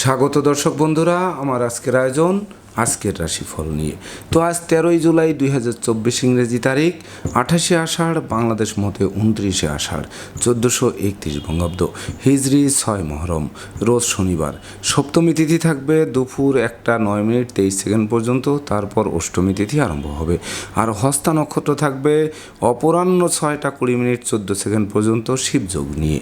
স্বাগত দর্শক বন্ধুরা আমার আজকের আয়োজন আজকের রাশিফল নিয়ে। তো আজ তেরোই জুলাই দুই হাজার চব্বিশ ইংরেজি তারিখ, আঠাশে আষাঢ়, বাংলাদেশ মতে উনত্রিশে আষাঢ়, চোদ্দোশো একত্রিশ বঙ্গাব্দ। হিজরি ছয় মহরম, রোজ শনিবার। সপ্তমী তিথি থাকবে দুপুর একটা নয় মিনিট তেইশ সেকেন্ড পর্যন্ত, তারপর অষ্টমী তিথি আরম্ভ হবে। আর হস্তা নক্ষত্র থাকবে অপরাহ্ন ছয়টা কুড়ি মিনিট চোদ্দ সেকেন্ড পর্যন্ত শিবযোগ নিয়ে।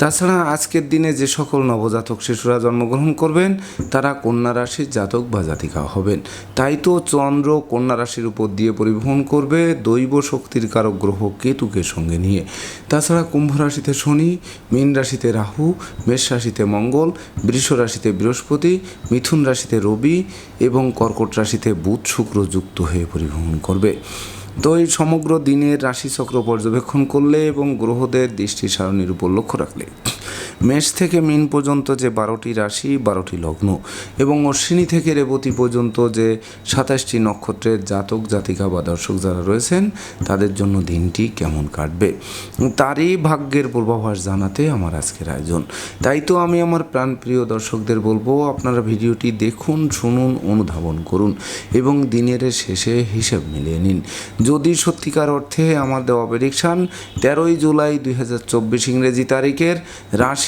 তাছাড়া আজকের দিনে যে সকল নবজাতক শিশুরা জন্মগ্রহণ করবেন, তারা কন্যা রাশির জাতক বা জাতিকা হবেন। তাই তো চন্দ্র কন্যা রাশির উপর দিয়ে পরিবহন করবে দৈব শক্তির কারক গ্রহ কেতুকে সঙ্গে নিয়ে। তাছাড়া কুম্ভ রাশিতে শনি, মীন রাশিতে রাহু, মেষ রাশিতে মঙ্গল, বৃষ রাশিতে বৃহস্পতি, মিথুন রাশিতে রবি এবং কর্কট রাশিতে বুধ শুক্র যুক্ত হয়ে পরিবহন করবে। তো এই সমগ্র দিনের রাশিচক্র পর্যবেক্ষণ করলে এবং গ্রহদের দৃষ্টি সারণীর উপর লক্ষ্য রাখলে। মেষ থেকে মিন পর্যন্ত যে বারোটি রাশি, বারোটি লগ্ন এবং অশ্বিনী থেকে রেবতী পর্যন্ত যে সাতাশটি নক্ষত্রের জাতক, জাতিকা বা দর্শক যারা রয়েছেন, তাদের জন্য দিনটি কেমন কাটবে? তারই ভাগ্যের পূর্বাভাস জানাতে আমার আজকের আয়োজন। তাই তো আমি আমার প্রাণপ্রিয় দর্শকদের বলব, আপনারা ভিডিওটি দেখুন, শুনুন, অনুধাবন করুন এবং দিনের শেষে হিসেব মিলিয়ে নিন। যদি সত্যিকার অর্থে আমার দেওয়া প্রেডিকশান তেরোই জুলাই দুই হাজার চব্বিশ ইংরেজি তারিখের রাশি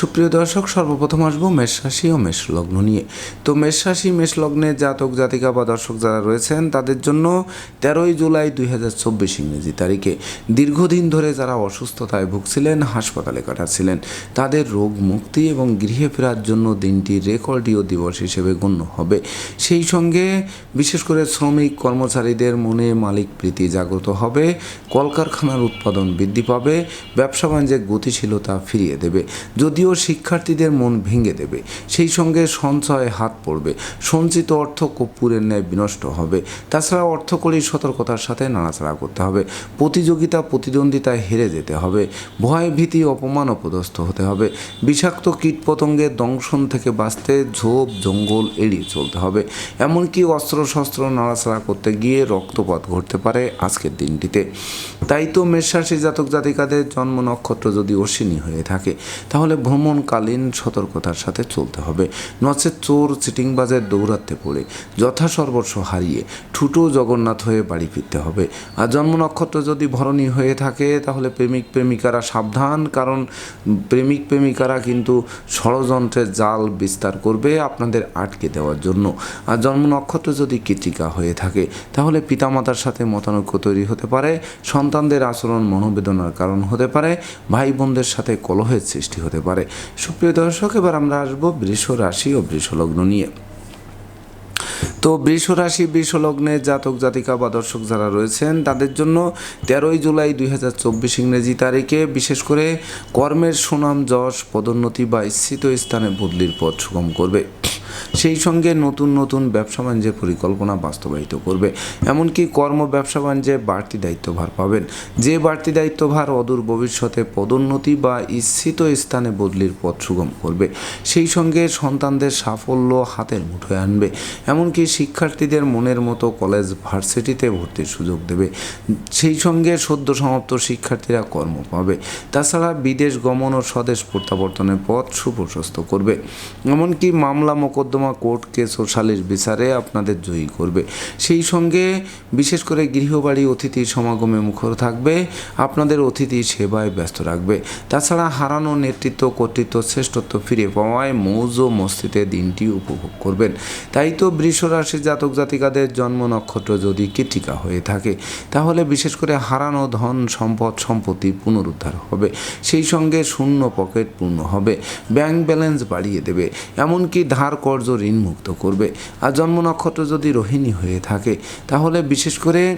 সুপ্রিয় দর্শক, সর্বপ্রথম আসব মেষ রাশি ও মেষ লগ্ন নিয়ে। তো মেষ রাশি, মেষ লগ্নের জাতক, জাতিকা বা দর্শক যারা রয়েছেন, তাদের জন্য তেরোই জুলাই দুই হাজার চব্বিশ ইংরেজি তারিখে। দীর্ঘদিন ধরে যারা অসুস্থতায় ভুগছিলেন, হাসপাতালে কাটাচ্ছিলেন, তাদের রোগ মুক্তি এবং গৃহে ফেরার জন্য দিনটি রেকর্ডীয় দিবস হিসেবে গণ্য হবে। সেই সঙ্গে বিশেষ করে শ্রমিক, কর্মচারীদের মনে মালিক প্রীতি জাগ্রত হবে, কলকারখানার উৎপাদন বৃদ্ধি পাবে, ব্যবসা বাণিজ্যের গতিশীলতা ফিরিয়ে দেবে। যদিও শিক্ষার্থীদের মন ভেঙে দেবে। সেই সঙ্গে সঞ্চয়ে হাত পড়বে। সঞ্চিত অর্থ কর্পূরের ন্যায় বিনষ্ট হবে। তাছাড়া অর্থকরী সতর্কতার সাথে নাড়াচাড়া করতে হবে। প্রতিযোগিতা, প্রতিদ্বন্দ্বিতায় হেরে যেতে হবে। ভয়, ভীতি, অপমান অপদস্থ হতে হবে। বিষাক্ত কীটপতঙ্গের দংশন থেকে বাঁচতে ঝোপ, জঙ্গল এড়িয়ে চলতে হবে। এমনকি অস্ত্রশস্ত্র নাড়াচাড়া করতে গিয়ে রক্তপাত ঘটতে পারে আজকের দিনটিতে। তাই তো মেষরাশি জাতক জাতিকাদের জন্ম নক্ষত্র যদি অশ্বিনী হয়ে থাকে, তাহলে ভ্রমণকালীন সতর্কতার সাথে চলতে হবে। নচেত চোর চিটিংবাজের দৌড়াতে পড়ে। যথাসর্বস্ব হারিয়ে ঠুটো জগন্নাথ হয়ে বাড়ি ফিরতে হবে। আর জন্ম নক্ষত্র যদি ভরণী হয়ে থাকে, তাহলে প্রেমিক প্রেমিকারা সাবধান, কারণ প্রেমিক প্রেমিকারা কিন্তু ষড়যন্ত্রের জাল বিস্তার করবে আপনাদের আটকে দেওয়ার জন্য। আর জন্ম নক্ষত্র যদি কৃতিকা হয়ে থাকে, তাহলে পিতামাতার সাথে মতানৈক্য তৈরি হতে পারে, সন্তানদের আচরণ মনোবেদনার কারণ হতে পারে ভাই বোনদের সাথে কলহের সৃষ্টি হতে পারে। সুপ্রিয় দর্শক, এবার আমরা আসব বৃষ রাশি ও বৃষলগ্ন নিয়ে। তো বৃষ রাশি, বৃষ লগ্নে জাতক, জাতিকা বা দর্শক যারা রয়েছেন, তাদের জন্য তেরোই জুলাই দুই হাজার চব্বিশ ইংরেজি তারিখে বিশেষ করে কর্মের সুনাম, যশ, পদোন্নতি বা ইচ্ছিত স্থানে বদলির পথ সুগম করবে। সেই সঙ্গে নতুন নতুন ব্যবসা বাণিজ্যের পরিকল্পনা বাস্তবায়িত করবে। এমনকি কর্ম ব্যবসা বাণিজ্যে বাড়তি দায়িত্বভার পাবেন। যে বাড়তি দায়িত্বভার অদূর ভবিষ্যতে পদোন্নতি বা ইচ্ছিত স্থানে বদলির পথ সুগম করবে, সেই সঙ্গে সন্তানদের সাফল্য হাতের মুঠোয় আনবে। এমনকি শিক্ষার্থীদের মনের মতো কলেজ ভার্সিটিতে ভর্তির সুযোগ দেবে। সেই সঙ্গে সদ্য সমাপ্ত শিক্ষার্থীরা কর্ম পাবে। তাছাড়া বিদেশ গমন ও স্বদেশ প্রত্যাবর্তনের পথ সুপ্রশস্ত করবে। এমনকি মামলা মোকদ্দমা কোর্ট কেস ও সালিশ বিচারে আপনাদের জয়ী করবে। সেই সঙ্গে বিশেষ করে গৃহবাড়ি অতিথি সমাগমে মুখর থাকবে, আপনাদের অতিথি সেবায় ব্যস্ত রাখবে। তাছাড়া হারানো নেতৃত্ব, কর্তৃত্ব, শ্রেষ্ঠত্ব ফিরে পাওয়ায় মৌজ ও মস্তিতে দিনটি উপভোগ করবেন। তাই তো বৃষ রাশি জাতক জাতিকাদের জন্ম নক্ষত্র যদি কৃতিকা হয়ে থাকে, তাহলে বিশেষ করে হারানো ধন সম্পদ সম্পত্তি পুনরুদ্ধার হবে। সেই সঙ্গে শূন্য পকেট পূর্ণ হবে। ব্যাংক ব্যালেন্স বাড়িয়ে দেবে। এমনকি ধার ঋণ মুক্ত করবে। আর জন্ম নক্ষত্র যদি রোহিণী হয়ে থাকে, তাহলে বিশেষ করে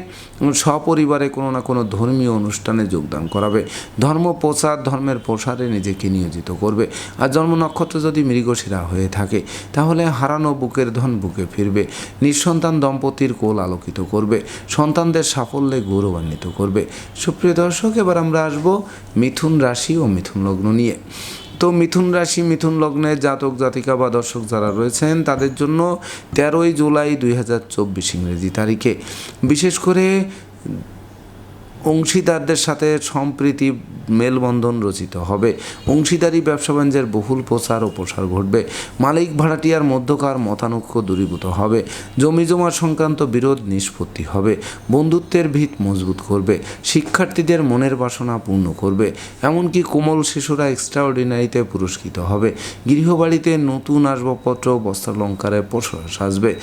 সপরিবারে কোনো না কোনো ধর্মীয় অনুষ্ঠানে যোগদান করাবে। ধর্ম প্রচার, ধর্মের প্রসারে নিজেকে নিয়োজিত করবে। আর জন্ম নক্ষত্র যদি মৃগশিরা হয়ে থাকে, তাহলে হারানো বুকের ধন বুকে ফিরবে। নিঃসন্তান দম্পতির কোল আলোকিত করবে। সন্তানদের সাফল্যে গৌরবান্বিত করবে। সুপ্রিয় দর্শক, এবার আমরা আসব মিথুন রাশি ও মিথুন লগ্ন নিয়ে। তো মিথুন রাশি, মিথুন লগ্নে জাতক, জাতিকা বা দর্শক যারা রয়েছেন, তাদের জন্য তেরোই জুলাই দুই হাজার চব্বিশ ইংরেজি তারিখে। বিশেষ করে অংশীদারদের সাথে সম্প্রীতি মেলবন্ধন রচিত হবে। অংশীদারি ব্যবসা বাণিজ্যের বহুল প্রচার ও প্রসার ঘটবে। মালিক ভাড়াটিয়ার মধ্যকার মতানৈক্য দূরীভূত হবে। জমি জমা সংক্রান্ত বিরোধ নিষ্পত্তি হবে। বন্ধুত্বের ভিত মজবুত করবে। শিক্ষার্থীদের মনের বাসনা পূর্ণ করবে। এমনকি কোমল শিশুরা এক্সট্রাঅর্ডিনারিতে পুরস্কৃত হবে। গৃহবাড়িতে নতুন আসবাবপত্র বস্ত্রালঙ্কারে প্রসার সাজবে।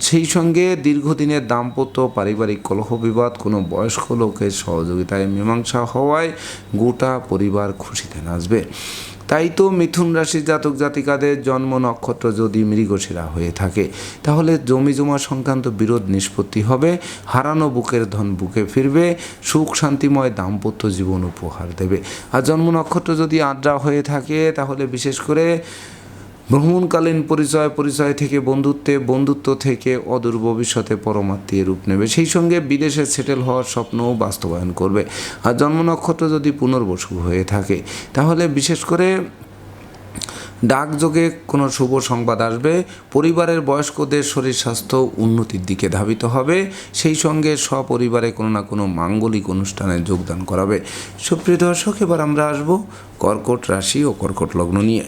সেই সঙ্গে দীর্ঘদিনের দাম্পত্য পারিবারিক কলহ বিবাদ, কোনো বয়স্ক লোকের সহযোগিতায় মীমাংসা হওয়ায় গোটা পরিবার খুশিতে নাচবে। তাই তো মিথুন রাশির জাতক জাতিকাদের জন্ম নক্ষত্র যদি মৃগশিরা হয়ে থাকে, তাহলে জমি জমা সংক্রান্ত বিরোধ নিষ্পত্তি হবে, হারানো বুকের ধন বুকে ফিরবে, সুখ শান্তিময় দাম্পত্য জীবন উপহার দেবে। আর জন্ম নক্ষত্র যদি আদ্রা হয়ে থাকে, তাহলে বিশেষ করে ভ্রমণকালীন পরিচয় পরিচয় থেকে বন্ধুত্বে, বন্ধুত্ব থেকে অদূর ভবিষ্যতে পরমাত্মীয় রূপ নেবে। সেই সঙ্গে বিদেশে সেটেল হওয়ার স্বপ্নও বাস্তবায়ন করবে। আর জন্ম নক্ষত্র যদি পুনর্বসু হয়ে থাকে, তাহলে বিশেষ করে ডাকযোগে কোনো শুভ সংবাদ আসবে, পরিবারের বয়স্কদের শরীর স্বাস্থ্য উন্নতির দিকে ধাবিত হবে, সেই সঙ্গে সপরিবারে কোনো না কোনো মাঙ্গলিক অনুষ্ঠানে যোগদান করাবে। সুপ্রিয় দর্শক, এবার আমরা আসব কর্কট রাশি ও কর্কট লগ্ন নিয়ে।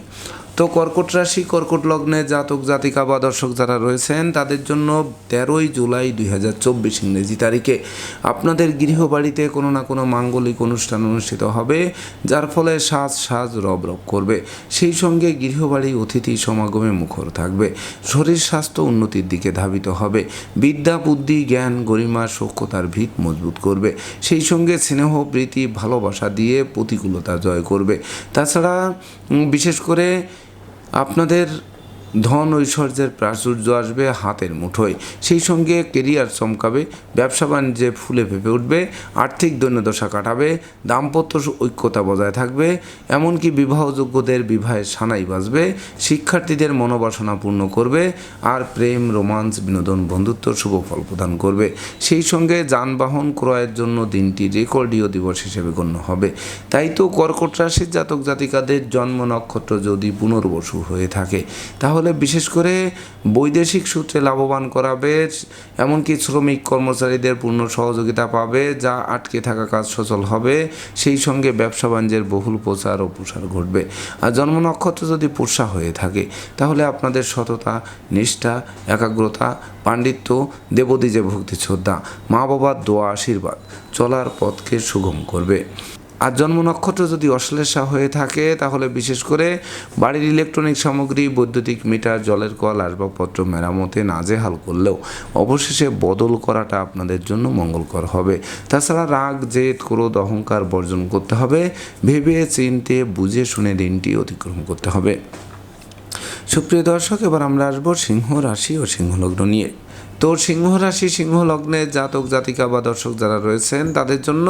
তো কর্কট রাশি, কর্কট লগ্নে জাতক, জাতিকা বা দর্শক যারা রয়েছেন, তাদের জন্য তেরোই জুলাই দুই হাজার চব্বিশ ইংরেজি তারিখে। আপনাদের গৃহবাড়িতে কোনো না কোনো মাঙ্গলিক অনুষ্ঠান অনুষ্ঠিত হবে, যার ফলে সাজ সাজ রব রব করবে। সেই সঙ্গে গৃহবাড়ি, অতিথি সমাগমে মুখর থাকবে। শরীর স্বাস্থ্য উন্নতির দিকে ধাবিত হবে। বিদ্যা, বুদ্ধি, জ্ঞান, গরিমা সক্ষতার ভিত মজবুত করবে। সেই সঙ্গে স্নেহ, প্রীতি, ভালোবাসা দিয়ে প্রতিকূলতা জয় করবে। তাছাড়া বিশেষ করে আপনাদের ধন ঐশ্বর্যের প্রাচুর্য আসবে হাতের মুঠোয়। সেই সঙ্গে কেরিয়ার চমকাবে, ব্যবসা বাণিজ্যে ফুলে ফেপে উঠবে, আর্থিক দৈন্যদশা কাটাবে, দাম্পত্য ঐক্যতা বজায় থাকবে, এমনকি বিবাহযোগ্যদের বিবাহের সানাই বাজবে, শিক্ষার্থীদের মনোবাসনা পূর্ণ করবে, আর প্রেম, রোমান্স, বিনোদন, বন্ধুত্ব, শুভ ফল প্রদান করবে। সেই সঙ্গে যানবাহন ক্রয়ের জন্য দিনটি রেকর্ডীয় দিবস হিসেবে গণ্য হবে। তাই তো কর্কট রাশির জাতক জাতিকাদের জন্ম নক্ষত্র যদি পুনর্বসু হয়ে থাকে, তাহলে বিশেষ করে বৈদেশিক সূত্রে লাভবান করাবে, এমনকি শ্রমিক কর্মচারীদের পূর্ণ সহযোগিতা পাবে, যা আটকে থাকা কাজ সচল হবে। সেই সঙ্গে ব্যবসা বাণিজ্যের বহুল প্রচার ও প্রসার ঘটবে। আর জন্ম নক্ষত্র যদি পুষা হয়ে থাকে, তাহলে আপনাদের সততা, নিষ্ঠা, একাগ্রতা, পাণ্ডিত্য, দেবদীজে ভক্তি, শ্রদ্ধা মা বাবার দোয়া, আশীর্বাদ চলার পথকে সুগম করবে। আর জন্ম নক্ষত্র যদি অশ্লেষা হয়ে থাকে, তাহলে বিশেষ করে বাড়ির ইলেকট্রনিক সামগ্রী, বৈদ্যুতিক মিটার, জলের কল, আসবাবপত্র, মেরামতে নাজেহাল করলেও অবশেষে বদল করাটা আপনাদের জন্য মঙ্গলকর হবে। তাছাড়া রাগ, জেদ, ক্রোধ, অহংকার বর্জন করতে হবে। ভেবে, চিনতে, বুঝে, শুনে দিনটি অতিক্রম করতে হবে। সুপ্রিয় দর্শক, এবার আমরা আসব সিংহ রাশি ও সিংহলগ্ন নিয়ে। তো সিংহ রাশি, সিংহ লগ্নে জাতক, জাতিকা বা দর্শক যারা রয়েছেন, তাদের জন্য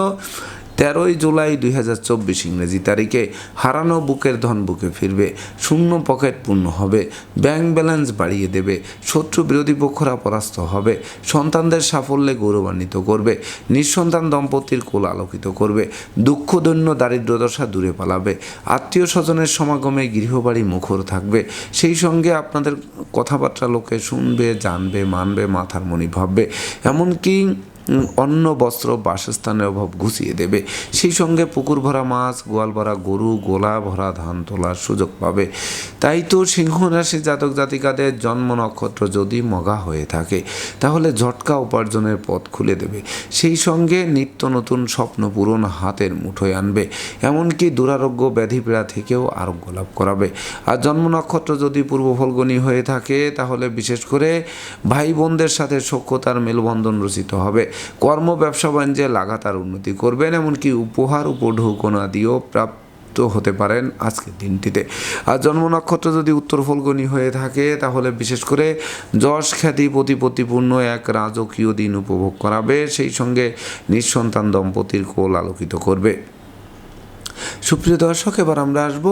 তেরোই জুলাই দুই হাজার চব্বিশ ইংরেজি তারিখে হারানো বুকের ধন বুকে ফিরবে, শূন্য পকেট পূর্ণ হবে, ব্যাংক ব্যালেন্স বাড়িয়ে দেবে, শত্রু বিরোধী পক্ষরা পরাস্ত হবে, সন্তানদের সাফল্যে গৌরবান্বিত করবে, নিঃসন্তান দম্পতির কোল আলোকিত করবে দুঃখদৈন্য দারিদ্রদশা দূরে পালাবে, আত্মীয় স্বজনের সমাগমে গৃহবাড়ি মুখর থাকবে, সেই সঙ্গে আপনাদের কথাবার্তা লোকে শুনবে, জানবে, মানবে, মাথার মনি ভাববে, এমনকি অন্ন, বস্ত্র, বাসস্থানের অভাব ঘুষিয়ে দেবে। সেই সঙ্গে পুকুর ভরা মাছ গোয়াল ভরা গরু গোলা ভরা ধান তোলার সুযোগ পাবে। তাই তো সিংহ রাশি জাতক জাতিকাদের জন্ম নক্ষত্র যদি মগা হয়ে থাকে, তাহলে ঝটকা উপার্জনের পথ খুলে দেবে। সেই সঙ্গে নিত্য নতুন স্বপ্ন পূরণ হাতের মুঠোয় আনবে। এমনকি দুরারোগ্য ব্যাধি পীড়া থেকেও আরোগ্য লাভ করাবে। আর জন্ম নক্ষত্র যদি পূর্ব ফলগণী হয়ে থাকে, তাহলে বিশেষ করে ভাই বোনদের সাথে সখ্যতার মেলবন্ধন রচিত হবে। কর্ম ব্যবসা বাণিজ্যে লাগাতার উন্নতি করবেন, এমনকি উপহার উপঢৌকনা দিয়েও প্রাপ্ত হতে পারেন আজকের দিনটিতে। আর জন্ম নক্ষত্র যদি উত্তর ফলগনি হয়ে থাকে, তাহলে বিশেষ করে যশ খ্যাতি প্রতিপত্তিপূর্ণ এক রাজকীয় দিন উপভোগ করাবে, সেই সঙ্গে নিঃসন্তান দম্পতির কোল আলোকিত করবে। সুপ্রিয় দর্শক, এবার আমরা আসব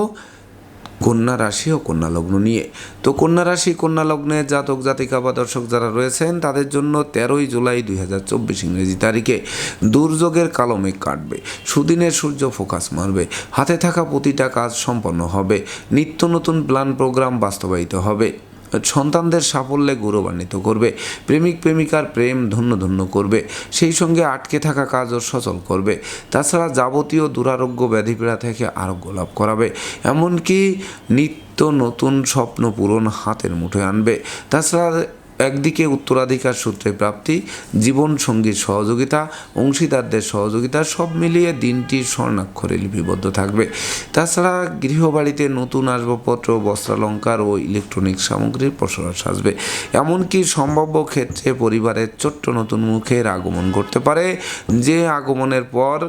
কন্যা রাশি ও কন্যা লগ্ন নিয়ে। তো কন্যা রাশি, কন্যা লগ্নে জাতক, জাতিকা বা দর্শক যারা রয়েছেন, তাদের জন্য তেরোই জুলাই দুই হাজার চব্বিশ ইংরেজি তারিখে দুর্যোগের কালমেঘ কাটবে। সুদিনের সূর্য ফোকাস মারবে। হাতে থাকা প্রতিটা কাজ সম্পন্ন হবে। নিত্য নতুন প্ল্যান, প্রোগ্রাম বাস্তবায়িত হবে। সন্তানদের সাফল্যে গৌরবান্বিত করবে। প্রেমিক, প্রেমিকার প্রেম ধন্য ধন্য করবে। সেই সঙ্গে আটকে থাকা কাজও সচল করবে। তাছাড়া যাবতীয় দুরারোগ্য ব্যাধিপীড়া থেকে আরোগ্য লাভ করাবে। এমনকি নিত্য নতুন স্বপ্ন পূরণ হাতের মুঠোয় আনবে। তাছাড়া একদিকে উত্তরাধিকার সূত্রে প্রাপ্তি জীবন সঙ্গীর সহযোগিতা, অংশীদারদের সহযোগিতা, সব মিলিয়ে দিনটি স্বর্ণাক্ষরে লিপিবদ্ধ থাকবে। তাছাড়া গৃহবাড়িতে নতুন আসবাবপত্র, বস্ত্রালঙ্কার ও ইলেকট্রনিক সামগ্রীর প্রসার সাজবে। এমনকি সম্ভাব্য ক্ষেত্রে পরিবারের ছোট্ট নতুন মুখের আগমন ঘটতে পারে। যে আগমনের পর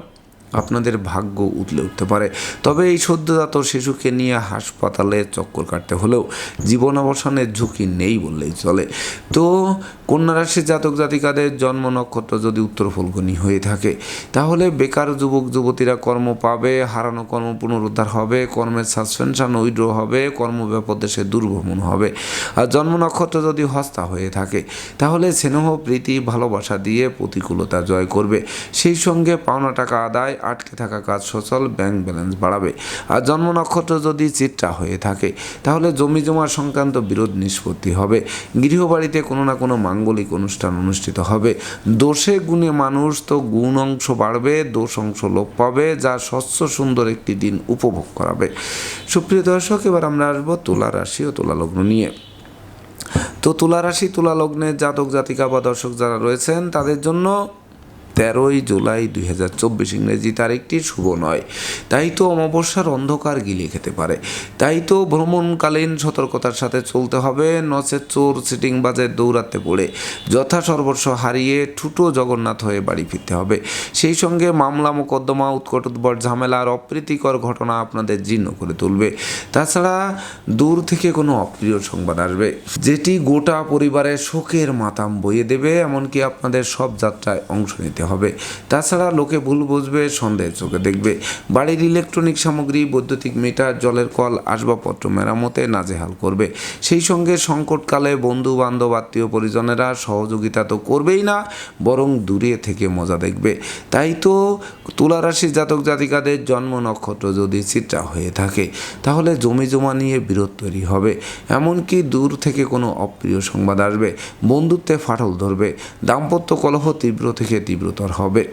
আপনাদের ভাগ্য উতলে উঠতে পারে। তবে এই সদ্যজাত শিশুকে নিয়ে হাসপাতালে চক্কর কাটতে হলেও জীবন অবসানের ঝুঁকি নেই বললেই চলে। তো কন্যা রাশির জাতক জাতিকাদের জন্ম নক্ষত্র যদি উত্তর ফলগুনি হয়ে থাকে, তাহলে বেকার যুবক যুবতীরা কর্ম পাবে, হারানো কর্ম পুনরুদ্ধার হবে, কর্মের সাসপেনশন উইড্র হবে কর্মব্যাপক দেশে দুর্ভ্রমণ হবে। আর জন্ম নক্ষত্র যদি হস্তা হয়ে থাকে, তাহলে স্নেহ, প্রীতি, ভালোবাসা দিয়ে প্রতিকূলতা জয় করবে। সেই সঙ্গে পাওনা টাকা আদায় আটকে থাকা কাজ সচল ব্যাংক ব্যালেন্স বাড়াবে। আর জন্ম নক্ষত্র যদি চিত্রা হয়ে থাকে, তাহলে জমি জমা সংক্রান্ত বিরোধ নিষ্পত্তি হবে। গৃহবাড়িতে কোনো না কোনো মাঙ্গলিক অনুষ্ঠান অনুষ্ঠিত হবে। দোষে গুণে মানুষ তো গুণ অংশ বাড়বে, দোষ অংশ লোপ পাবে, যা স্বচ্ছ সুন্দর একটি দিন উপভোগ করাবে। সুপ্রিয় দর্শক, এবার আমরা আসব তুলা রাশি ও তুলা লগ্ন নিয়ে। তো তুলা রাশি, তুলা লগ্নের জাতক জাতিকা বা দর্শক যারা রয়েছেন, তাদের জন্য তেরোই জুলাই দুই হাজার চব্বিশ ইংরেজি তারিখটি শুভ নয়। তাই তো অমাবস্যার অন্ধকার গিলিয়ে খেতে পারে। তাই তো ভ্রমণকালীন সতর্কতার সাথে চলতে হবে। নচেত চোর সিটিং বাজে দৌড়াতে পড়ে যথা সর্বস্ব হারিয়ে ঠুটো জগন্নাথ হয়ে বাড়ি ফিরতে হবে। সেই সঙ্গে মামলা, মোকদ্দমা, উৎকট উদ্ভট ঝামেলা আর অপ্রীতিকর ঘটনা আপনাদের জীর্ণ করে তুলবে। তাছাড়া দূর থেকে কোনো অপ্রিয় সংবাদ আসবে। যেটি গোটা পরিবারের শোকের মাতাম বইয়ে দেবে, এমনকি আপনাদের সব যাত্রায় অংশ নিতে হবে। তাছাড়া লোকে ভুল বুঝবে, সন্দেহের চোখে দেখবে। বাড়ির ইলেকট্রনিক সামগ্রী, বৈদ্যুতিক মিটার, জলের কল, আসবাবপত্র মেরামতে নাজেহাল করবে। সেই সঙ্গে সংকটকালে বন্ধু বান্ধব আত্মীয় পরিজনেরা সহযোগিতা তো করবেই না, বরং দূরে থেকে মজা দেখবে। তাই তো তুলা রাশির জাতক জাতিকাদের জন্ম নক্ষত্র যদি চিত্রা হয়ে থাকে, তাহলে জমি জমা নিয়ে বিরোধ তৈরি হবে। এমনকি দূর থেকে কোনো অপ্রিয় সংবাদ আসবে। বন্ধুত্বে ফাটল ধরবে। দাম্পত্য কলহ তীব্র থেকে তীব্রতর হবে।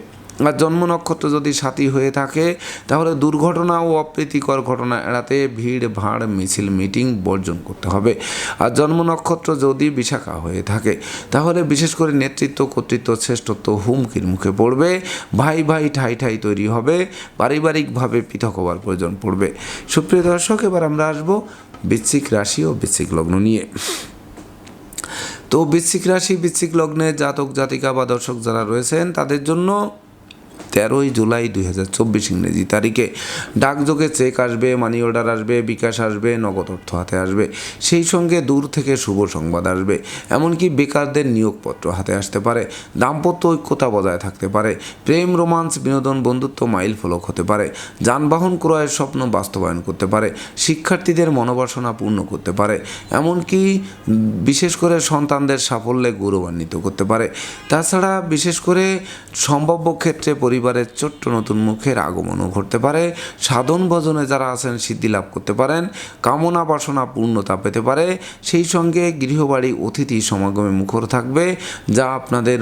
আর জন্ম নক্ষত্র যদি সাথী হয়ে থাকে, তাহলে দুর্ঘটনা ও অপ্রীতিকর ঘটনা এড়াতে ভিড়, ভাড়, মিছিল, মিটিং বর্জন করতে হবে। আর জন্ম নক্ষত্র যদি বিশাখা হয়ে থাকে, তাহলে বিশেষ করে নেতৃত্ব, কর্তৃত্ব, শ্রেষ্ঠত্ব হুমকির মুখে পড়বে। ভাই ভাই, ঠাই ঠাই তৈরি হবে। পারিবারিকভাবে পৃথক হওয়ার প্রয়োজন পড়বে। সুপ্রিয় দর্শক, এবার আমরা আসব বৃশ্চিক রাশি ও বৃশ্চিক লগ্ন নিয়ে। তো বৃশ্চিক রাশি বৃশ্চিক লগ্নে জাতক জাতিকা বা দর্শক যারা রয়েছেন তাদের জন্য তেরোই জুলাই দুই হাজার চব্বিশ ইংরেজি তারিখে ডাকযোগে চেক আসবে মানি অর্ডার আসবে, বিকাশ আসবে, নগদ অর্থ হাতে আসবে। সেই সঙ্গে দূর থেকে শুভ সংবাদ আসবে। এমনকি বেকারদের নিয়োগপত্র হাতে আসতে পারে। দাম্পত্য ঐক্যতা বজায় থাকতে পারে। প্রেম, রোমান্স, বিনোদন, বন্ধুত্ব মাইল ফলক হতে পারে। যানবাহন ক্রয়ের স্বপ্ন বাস্তবায়ন করতে পারে। শিক্ষার্থীদের মনোবাসনা পূর্ণ করতে পারে। এমনকি বিশেষ করে সন্তানদের সাফল্যে গৌরবান্বিত করতে পারে। তাছাড়া বিশেষ করে সম্ভাব্য ক্ষেত্রে পরিবারের ছোট্ট নতুন মুখের আগমনও ঘটতে পারে। সাধন ভজনে যারা আছেন, সিদ্ধি লাভ করতে পারেন। কামনা বাসনা পূর্ণতা পেতে পারে। সেই সঙ্গে গৃহবাড়ি অতিথি সমাগমে মুখর থাকবে, যা আপনাদের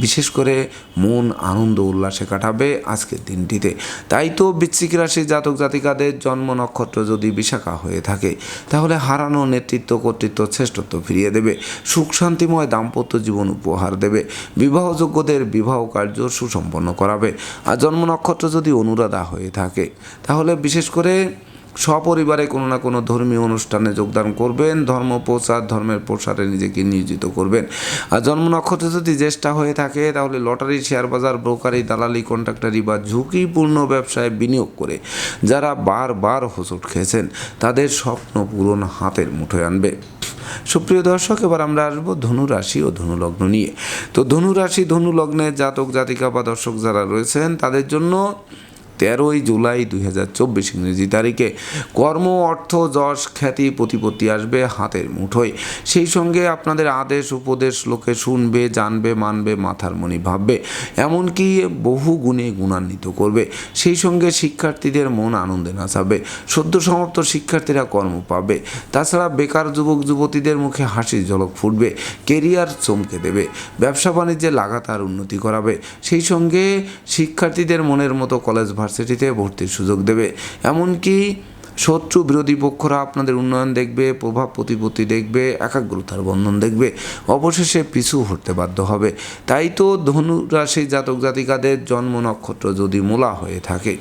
বিশেষ করে মন, আনন্দ, উল্লাসে কাটাবে আজকের দিনটিতে। তাই তো বৃশ্চিক রাশি জাতক জাতিকাদের জন্ম নক্ষত্র যদি বিশাখা হয়ে থাকে, তাহলে হারানো নেতৃত্ব, কর্তৃত্ব শ্রেষ্ঠত্ব ফিরিয়ে দেবে। সুখ শান্তিময় দাম্পত্য জীবন উপহার দেবে। বিবাহযোগ্যদের বিবাহ কার্য সুসম্পন্ন করাবে। আর জন্ম নক্ষত্র যদি অনুরাধা হয়ে থাকে তাহলে বিশেষ করে সপরিবারে কোনো না কোনো ধর্মীয় অনুষ্ঠানে যোগদান করবেন, ধর্ম প্রচার, ধর্মের প্রসারে নিজেকে নিয়োজিত করবেন। আর জন্ম নক্ষত্র যদি জ্যেষ্ঠা হয়ে থাকে, তাহলে লটারি, শেয়ার বাজার ব্রোকারি দালালি, কন্ট্রাক্টারি বা ঝুঁকিপূর্ণ ব্যবসায় বিনিয়োগ করে যারা বারবার হোঁচট খেয়েছেন, তাদের স্বপ্ন পূরণ হাতের মুঠোয় আনবে। সুপ্রিয় দর্শক, এবার আমরা আসব ধনু রাশি ও ধনু লগ্ন নিয়ে। তো ধনু রাশি ধনু লগ্নের জাতক, জাতিকা বা দর্শক যারা রয়েছেন, তাদের জন্য তেরোই জুলাই দুই হাজার চব্বিশ ইংরেজি তারিখে কর্ম, অর্থ, যশ, খ্যাতি, প্রতিপত্তি আসবে হাতের মুঠোয়। সেই সঙ্গে আপনাদের আদেশ, উপদেশ লোকে শুনবে, জানবে, মানবে, মাথার মনি ভাববে। এমনকি বহু গুণে গুণান্বিত করবে। সেই সঙ্গে শিক্ষার্থীদের মন আনন্দে নাচাবে। সদ্য সমাপ্ত শিক্ষার্থীরা কর্ম পাবে। তাছাড়া বেকার যুবক, যুবতীদের মুখে হাসির ঝলক ফুটবে, কেরিয়ার চমকে দেবে, ব্যবসা বাণিজ্যে লাগাতার উন্নতি করাবে। সেই সঙ্গে শিক্ষার্থীদের মনের মতো কলেজ ভার্সিটিতে ভর্তির সুযোগ দেবে। এমনকি শত্রু বিরোধী পক্ষরা আপনাদের উন্নয়ন দেখবে, প্রভাব প্রতিপত্তি দেখবে, একাগ্রতার বন্ধন দেখবে। অবশেষে পিছু হতে বাধ্য হবে। তাই তো ধনুরাশি জাতক জাতিকাদের জন্ম নক্ষত্র যদি মূলা হয়ে থাকে।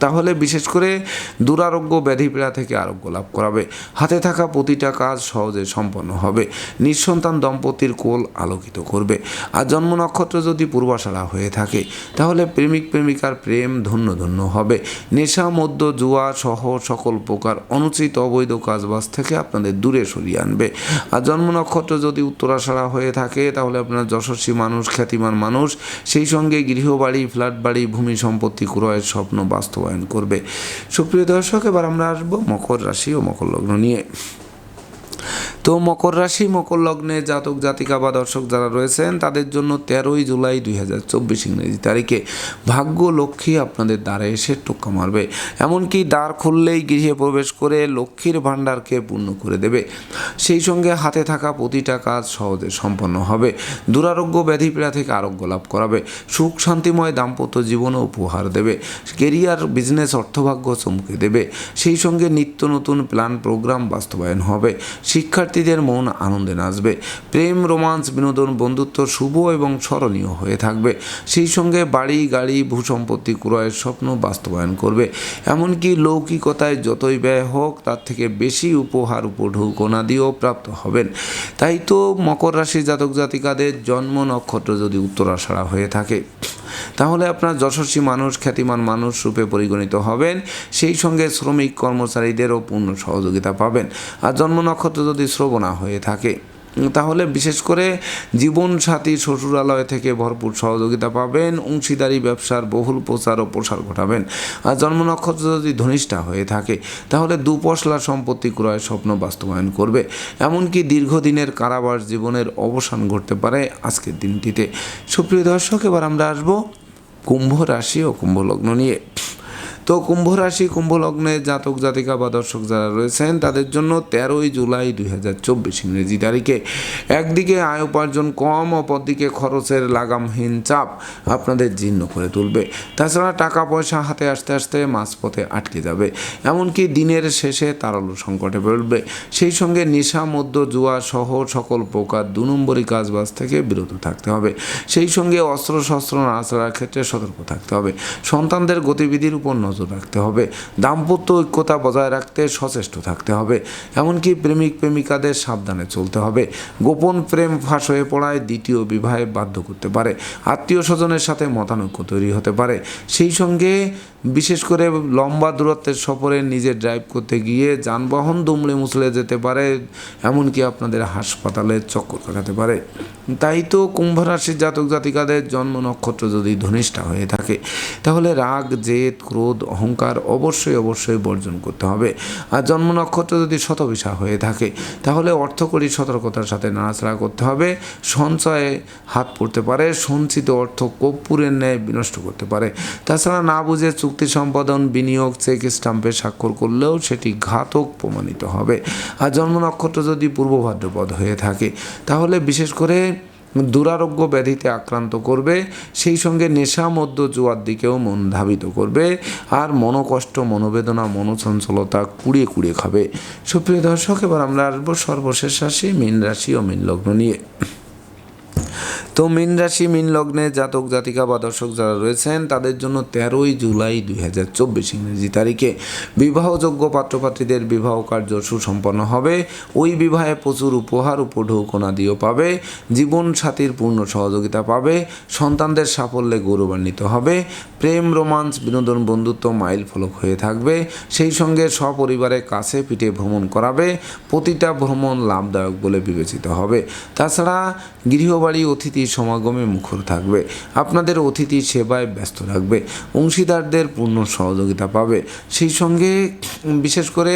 তাহলে বিশেষ করে দুরারোগ্য ব্যাধিপীড়া থেকে আরোগ্য লাভ করাবে। হাতে থাকা প্রতিটা কাজ সহজে সম্পন্ন হবে। নিঃসন্তান দম্পতির কোল আলোকিত করবে। আর জন্ম নক্ষত্র যদি পূর্বাশারা হয়ে থাকে, তাহলে প্রেমিক প্রেমিকার প্রেম ধন্য ধন্য হবে। নেশা মধ্য জুয়া সহ সকল প্রকার অনুচিত অবৈধ কাজবাজ থেকে আপনাদের দূরে সরিয়ে আনবে। আর জন্ম নক্ষত্র যদি উত্তরাশারা হয়ে থাকে, তাহলে আপনার যশস্বী মানুষ, খ্যাতিমান মানুষ, সেই সঙ্গে গৃহবাড়ি ফ্ল্যাট বাড়ি ভূমি সম্পত্তি, ক্রয়ের স্বপ্ন বাস্তবায়ন করবে। সুপ্রিয় দর্শক এবার আমরা আসব মকর রাশি ও মকর লগ্ন নিয়ে। তো মকর রাশি, মকর লগ্নে জাতক, জাতিকা বা দর্শক যারা রয়েছেন, তাদের জন্য তেরোই জুলাই দুই হাজার চব্বিশ ইংরেজি তারিখে ভাগ্য লক্ষ্মী আপনাদের দ্বারে এসে টোক্কা মারবে। এমনকি দ্বার খুললেই গৃহে প্রবেশ করে লক্ষ্মীর ভাণ্ডারকে পূর্ণ করে দেবে। সেই সঙ্গে হাতে থাকা প্রতিটা কাজ সহজে সম্পন্ন হবে। দুরারোগ্য ব্যাধিপীড়া থেকে আরোগ্য লাভ করাবে। সুখ শান্তিময় দাম্পত্য জীবনও উপহার দেবে। কেরিয়ার, বিজনেস, অর্থভাগ্য চমকে দেবে। সেই সঙ্গে নিত্য নতুন প্ল্যান, প্রোগ্রাম বাস্তবায়ন হবে। শিক্ষার্থীদের মন আনন্দে নাচবে। প্রেম, রোমান্স, বিনোদন, বন্ধুত্ব শুভ এবং স্মরণীয় হয়ে থাকবে। সেই সঙ্গে বাড়ি, গাড়ি, ভূসম্পত্তি ক্রয়ের স্বপ্ন বাস্তবায়ন করবে। এমনকি লৌকিকতায় যতই ব্যয় হোক, তার থেকে বেশি উপহার উপঢৌকনা দিয়েও প্রাপ্ত হবেন। তাই তো মকর রাশি জাতক জাতিকাদের জন্ম নক্ষত্র যদি উত্তরাষাঢ়া হয়ে থাকে, তাহলে আপনার যশস্বী মানুষ, খ্যাতিমান মানুষ রূপে পরিগণিত হবেন। সেই সঙ্গে শ্রমিক কর্মচারীদেরও পূর্ণ সহযোগিতা পাবেন। আর জন্ম নক্ষত্র যদি শ্রবণা হয়ে থাকে। তাহলে বিশেষ করে জীবনসাথী শ্বশুরালয় থেকে ভরপুর সহযোগিতা পাবেন, অংশীদারি ব্যবসার বহুল প্রচার ও প্রসার ঘটাবেন। আর জন্ম নক্ষত্র যদি ধনিষ্ঠা হয়ে থাকে, তাহলে দুপশলা সম্পত্তি ক্রয়ের স্বপ্ন বাস্তবায়ন করবে। এমনকি দীর্ঘদিনের কারাবাস জীবনের অবসান ঘটতে পারে আজকের দিনটিতে। সুপ্রিয় দর্শক, এবার আমরা আসব কুম্ভ রাশি ও কুম্ভ লগ্ন নিয়ে। তো কুম্ভ রাশি কুম্ভ লগ্নে জাতক, জাতিকা বা দর্শক যারা রয়েছেন, তাদের জন্য তেরোই জুলাই দুই হাজার চব্বিশ ইংরেজি তারিখে। একদিকে আয় উপার্জন কম, অপরদিকে খরচের লাগামহীন চাপ আপনাদের জীর্ণ করে তুলবে। তাছাড়া টাকা পয়সা হাতে আসতে আসতে মাঝপথে আটকে যাবে। এমনকি দিনের শেষে তারল্য সংকটে পড়বে। সেই সঙ্গে নেশা মধ্য জুয়া সহ সকল প্রকার দু নম্বরী কাজবাজ থেকে বিরত থাকতে হবে। সেই সঙ্গে অস্ত্র শস্ত্র নাড়াচাড়ার ক্ষেত্রে সতর্ক থাকতে হবে। সন্তানদের গতিবিধির উপর নজর রাখতে হবে। দাম্পত্য ঐক্যতা বজায় রাখতে সচেষ্ট থাকতে হবে। এমনকি প্রেমিক প্রেমিকাদের সাবধানে চলতে হবে। গোপন প্রেম ফাঁস হয়ে পড়ায় দ্বিতীয় বিবাহে বাধ্য করতে পারে। আত্মীয় স্বজনের সাথে মতানৈক্য তৈরি হতে পারে। সেই সঙ্গে বিশেষ করে লম্বা দূরত্বের সফরে নিজে ড্রাইভ করতে গিয়ে যানবাহন দুমড়ে মুচড়ে যেতে পারে, এমনকি আপনাদের হাসপাতালে চক্কর কাটাতে পারে। তাই তো কুম্ভ রাশির জাতক জাতিকাদের জন্ম নক্ষত্র যদি ধনিষ্ঠা হয়ে থাকে, তাহলে রাগ, জেদ, ক্রোধ, অহংকার অবশ্যই অবশ্যই বর্জন করতে হবে। আর জন্ম নক্ষত্র যদি শতবিশা হয়ে থাকে, তাহলে অর্থকরী সতর্কতার সাথে নাড়াচাড়া করতে হবে। সঞ্চয়ে হাত পড়তে পারে, সঞ্চিত অর্থ কর্পূরের ন্যায় বিনষ্ট করতে পারে। তাছাড়া না বুঝে চুক্তি সম্পাদন, বিনিয়োগ, চেক স্টাম্পে স্বাক্ষর করলেও সেটি ঘাতক প্রমাণিত হবে। আর জন্ম নক্ষত্র যদি পূর্ব ভাদ্রপদ হয়ে থাকে, তাহলে বিশেষ করে দুরারোগ্য ব্যাধিতে আক্রান্ত করবে, সেই সঙ্গে নেশা মধ্য জুয়ার দিকেও মন ধাবিত করবে, আর মনোকষ্ট, মনোবেদনা, মনোচঞ্চলতা কুড়িয়ে কুড়িয়ে খাবে। সুপ্রিয় দর্শক, এবার আমরা আসব সর্বশেষ রাশি, মীন রাশি ও মীন লগ্ন নিয়ে। তো মিন রাশি, মিন লগ্নে জাতক, জাতিকা বা দর্শক যারা রয়েছেন, তাদের জন্য তেরোই জুলাই দুই হাজার চব্বিশ ইংরেজি তারিখে বিবাহযোগ্য পাত্রপাত্রীদের বিবাহ কার্য সুসম্পন্ন হবে। ওই বিবাহে প্রচুর উপহার, উপঢৌকনা দিয়েও পাবে। জীবন সাথীর পূর্ণ সহযোগিতা পাবে। সন্তানদের সাফল্যে গৌরবান্বিত হবে। প্রেম, রোমান্স, বিনোদন, বন্ধুত্ব মাইল ফলক হয়ে থাকবে। সেই সঙ্গে সপরিবারে কাছে পিঠে ভ্রমণ করাবে। প্রতিটা ভ্রমণ লাভদায়ক বলে বিবেচিত হবে। তাছাড়া গৃহবাড়ি, অতিথি সমাগমে মুখর থাকবে। আপনাদের অতিথি সেবায় ব্যস্ত রাখবে অংশীদারদের পূর্ণ সহযোগিতা পাবে। সেই সঙ্গে বিশেষ করে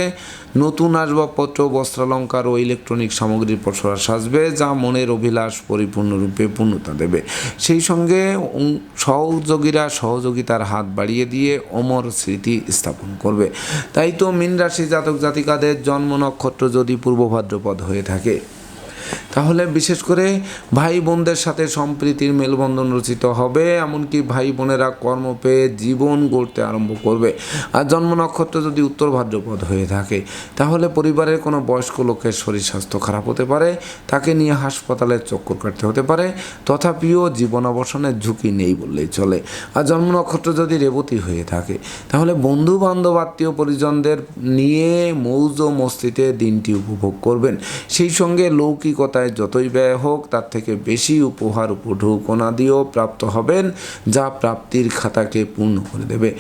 নতুন আসবাবপত্র, বস্ত্রালঙ্কার ও ইলেকট্রনিক সামগ্রীর পসরা সাজবে, যা মনের অভিলাষ পরিপূর্ণরূপে পূর্ণতা দেবে। সেই সঙ্গে সহযোগীরা সহযোগিতার হাত বাড়িয়ে দিয়ে অমর স্মৃতি স্থাপন করবে। তাই তো মীন রাশি জাতক জাতিকাদের জন্ম নক্ষত্র যদি পূর্ব ভাদ্রপদ হয়ে থাকে। তাহলে বিশেষ করে ভাই বোনদের সাথে সম্প্রীতির মেলবন্ধন রচিত হবে, এমনকি ভাই বোনেরা কর্ম পেয়ে জীবন গড়তে আরম্ভ করবে। আর জন্ম নক্ষত্র যদি উত্তর ভাদ্রপদ হয়ে থাকে, তাহলে পরিবারের কোনো বয়স্ক লোকের শরীর স্বাস্থ্য খারাপ হতে পারে, তাকে নিয়ে হাসপাতালে চক্কর কাটতে হতে পারে, তথাপিও জীবন অবসানের ঝুঁকি নেই বললেই চলে। আর জন্ম নক্ষত্র যদি রেবতী হয়ে থাকে, তাহলে বন্ধু বান্ধব আত্মীয় পরিজনদের নিয়ে মৌজ মস্তিতে দিনটি উপভোগ করবেন। সেই সঙ্গে লৌকিকতায় যতই ব্যয় হোক, তার থেকে বেশি উপহার উপঢৌকনা দিয়েও প্রাপ্ত হবেন, যা প্রাপ্তির খাতাকে পূর্ণ করে দেবে।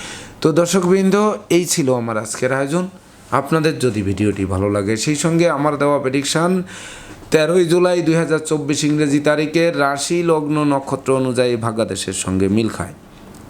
তো দর্শকবৃন্দ, এই ছিল আমার আজকের আয়োজন। আপনাদের যদি ভিডিওটি ভালো লাগে, সেই সঙ্গে আমার দেওয়া প্রেডিকশান তেরোই জুলাই দুই হাজার চব্বিশ ইংরেজি তারিখের রাশি, লগ্ন, নক্ষত্র অনুযায়ী ভাগ্যাদেশের সঙ্গে মিল খায়।